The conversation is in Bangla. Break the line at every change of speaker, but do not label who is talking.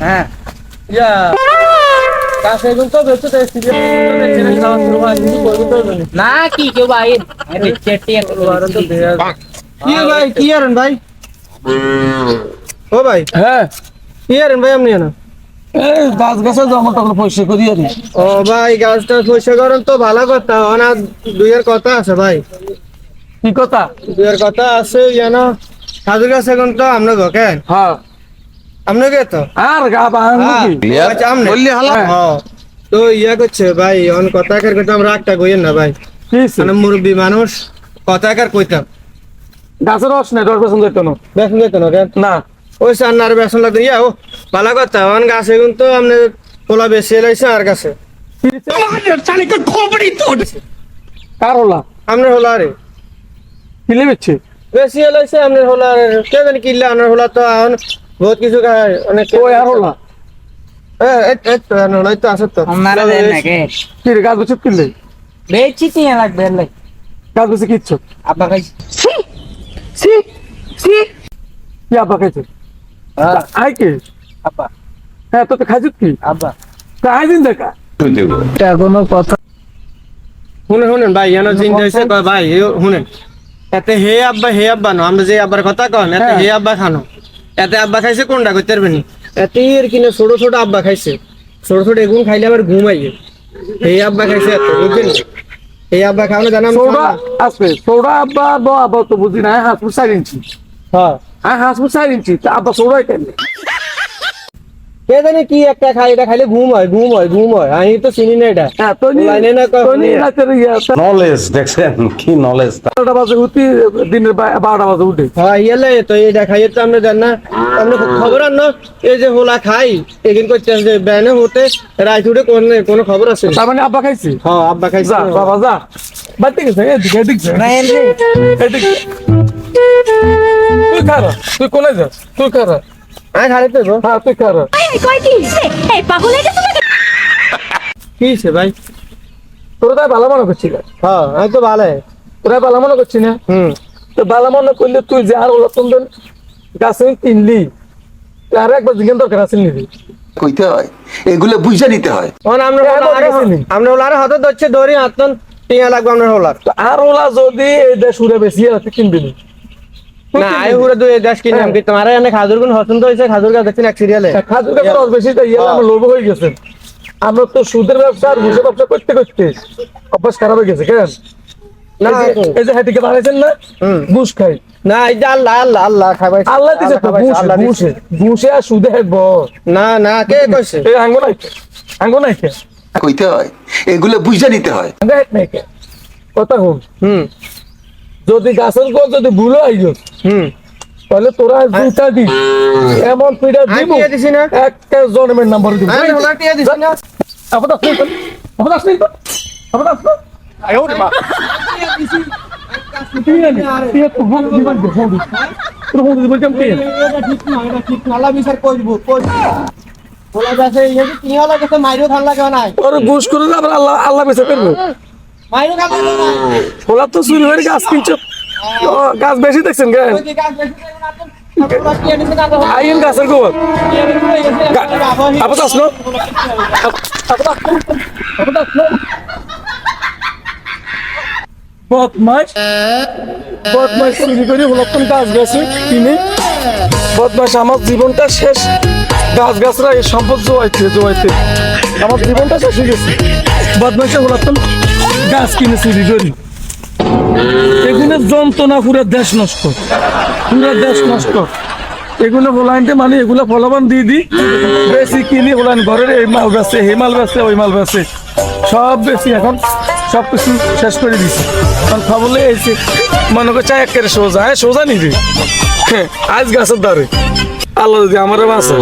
হ্যাঁ।
ইয়া। গাছ এখন তো বেঁচে জানি
না কি কেউ ভাই
কি ভাই কি আরেন ভাই? ও ভাই
হ্যাঁ।
কি আরেন ভাই আপনি না
গাছ গাছে জমা টাকা পয়সা করি আর
ও ভাই গাছটা পয়সা করেন তো ভালো কথা অনা দুইয়ের কথা আছে ভাই।
কি কথা?
দুইয়ের কথা আছে যেন সাধু গাছ এখন তো আমরা কেন?
হ্যাঁ।
আপনাকে তো?
আর গা
হ্যাঁ,
কি?
আচ্ছা,
বললি হালা?
হ্যাঁ। তো ইয়া করছে ভাই অন কথা কার করতে আমরা একটা কইেন না ভাই। মানে মুরব্বী মানুষ কথা কার কইতাম।
গাছের রস বেসন যেত না।
বেসন না
না।
ওই বেসন লাগতো ইয়া ও ভালো কথা অন গাছ এখন তো আপনি পোলা বেশি এলাইছে আর গাছে।
কি কার হলা?
আপনার হলো আরে।
কিলে বেচ্ছে?
বেশি এলাইছে আপনার হলো আর কে জানি কিনলে আপনার হলো তো বহুত কিছু খায় অনেক
ওই আর হলা
এ, তো তো আছে তো।
আপনারা দেন নাকি
কি রে গাছ বেছে কিনলে
বেচি লাগবে লাই
গাছ বেছে কিচ্ছু?
আব্বা খাই।
কি আব্বা খাইছে?
হ্যাঁ
আই কে?
আব্বা।
হ্যাঁ তো খাইছিস কি?
আব্বা।
তা আই দিন দেখা
এটা কোনো কথা
শুনেন শুনেন ভাই এনে চিন্তা হয়েছে কয় ভাই শুনেন। এতে হে আব্বা হে আব্বা নো আমরা যে আব্বার কথা কন এতে
হ্যাঁ।
হে আব্বা খানো। এতে আব্বা খাইছে কোনটা করতে পারবেন? এতে এর কিনে ছোট ছোট আব্বা খাইছে। ছোট ছোট এগুন খাইলে আবার ঘুমাইয়ে এই আব্বা খাইছে এত বুঝছেন? এই আব্বা খাওয়ানো জানা
সৌড়া আছে সৌড়া আব্বা দো আব্বা তো বুঝি না হাসপুর চার ইঞ্চি।
হ্যাঁ।
হ্যাঁ হাসপুর চার ইঞ্চি তা আব্বা সৌড়াই কেন
কে জানি কি একটা খাই এটা খাইলে ঘুম হয় ঘুম হয় ঘুম আমি তো চিনি না এটা।
তো
লাইনে না কখনো।
রাতের
নলেজ দেখছেন? কি নলেজ
বারোটা বাজে উঠি দিনের বা- বারোটা বাজে উঠে।
ইয়েলে তো এটা খাইয়ে তো আমরা জান না। আমরা খবর আন না এই যে হোলা খাই এদিন করতে যে ব্যানে হতে রাইত উঠে কোন কোনো খবর আছে?
তার মানে আব্বা খাইছি?
হ্যাঁ আব্বা খাইছে।
যা বাবা যা। বাড়তে গেছে এদিকে এদিকে।
না
এদিকে। তুই খারা তুই কোনে যাস তুই খারা
আমি খাইতে তো
হ্যাঁ তুই
এই কয় কি? এই পাগল হয়ে গেছো?
কি হয়েছে ভাই?
তোরা তাই ভালো মনে করছি না
হ্যাঁ আমি তো ভালো
তোরা ভালো মনে করছি না?
হুম।
তো ভালো মনে করলে তুই যে আর ওলা তুমি গাছে কিনলি আর একবার জিজ্ঞেস দরকার আছে নিবি
কইতে হয় এগুলো বুঝে নিতে হয়।
আমরা আমরা হোলা আরে হাতে ধরছে ধরি হাতন টিয়া লাগবে আমরা হোলা
তো আর ওলা যদি এই দেশ উড়ে বেশি আর তুই কিনবি না?
না আই দুই দেশ তোমার এনে খাজুর গুণ খাজুর গাছ দেখছেন এক সিরিয়ালে
না, খাজুর বেশি আমার লোভ হয়ে গেছে। আমরা তো সুদের ব্যবসা আর ঘুষের ব্যবসা করতে করতে অভ্যাস খারাপ হয়ে গেছে কেন?
না,
এই যে- হাতিকে বানাইছেন না ঘুষ খাই।
না এই যে আল্লাহ আল্লাহ আল্লাহ খাবাই
আল্লাহ দিছে তো
খাবাইছে,
ঘুষে
আল্লাহ দিছে।
ঘুষে ঘুষে আর সুদে হেব
না না কে কইছে?
এই আঙ্গো নাই আঙ্গো নাই
কইতে হয় এগুলো বুঝে নিতে হয়।
কে? কথা
হুম।
যদি গাছের গোল যদি ভুলো আইজ
হুম।
তাহলে তোরা দুটা দি এমন পিড়া দিব একটা জন্মের নাম্বার দিব।
আমি হোলা টিয়া দিছি না।
আবার আসলে আয়ো রে মা তো তো
আল্লাহ তো
আল্লাহ ওলা তো চুরি হয়ে গাছ কিনছ। গাছ বেশি দেখছেন কেন? আইন গাছের গোবর।
এই
আসলো আবার আসলো। আবার আসলো বদমাস বদমাস চুরি করে হলক্ষণ গাছ গাছে কিনে। বদমাস আমার জীবনটা শেষ। গাছ গাছরা এই সম্পদ জোয়াইতে জোয়াইতে আমার জীবনটা শেষ হয়ে গেছে। বদমাসে হলক্ষণ গাছ কিনে চুরি করি। এগুলো যন্ত্রণা, পুরো দেশ নষ্ট। পুরো দেশ নষ্ট। এগুলো হোলাইনতে মানে এগুলো ফলবান দিয়ে দিই বেশি কিনি হোলাইন ঘরের এই মাল বেচে, এই মাল বেচে, ওই মাল বেচে। সব বেশি এখন, সব কিছু শেষ করে দিছে। কারণ খাবলে এসে মনে করছে একেবারে সোজা। হ্যাঁ সোজা নিবি। হ্যাঁ আজ গাছের দ্বারে। আল্লাহ যদি আমার বাঁচে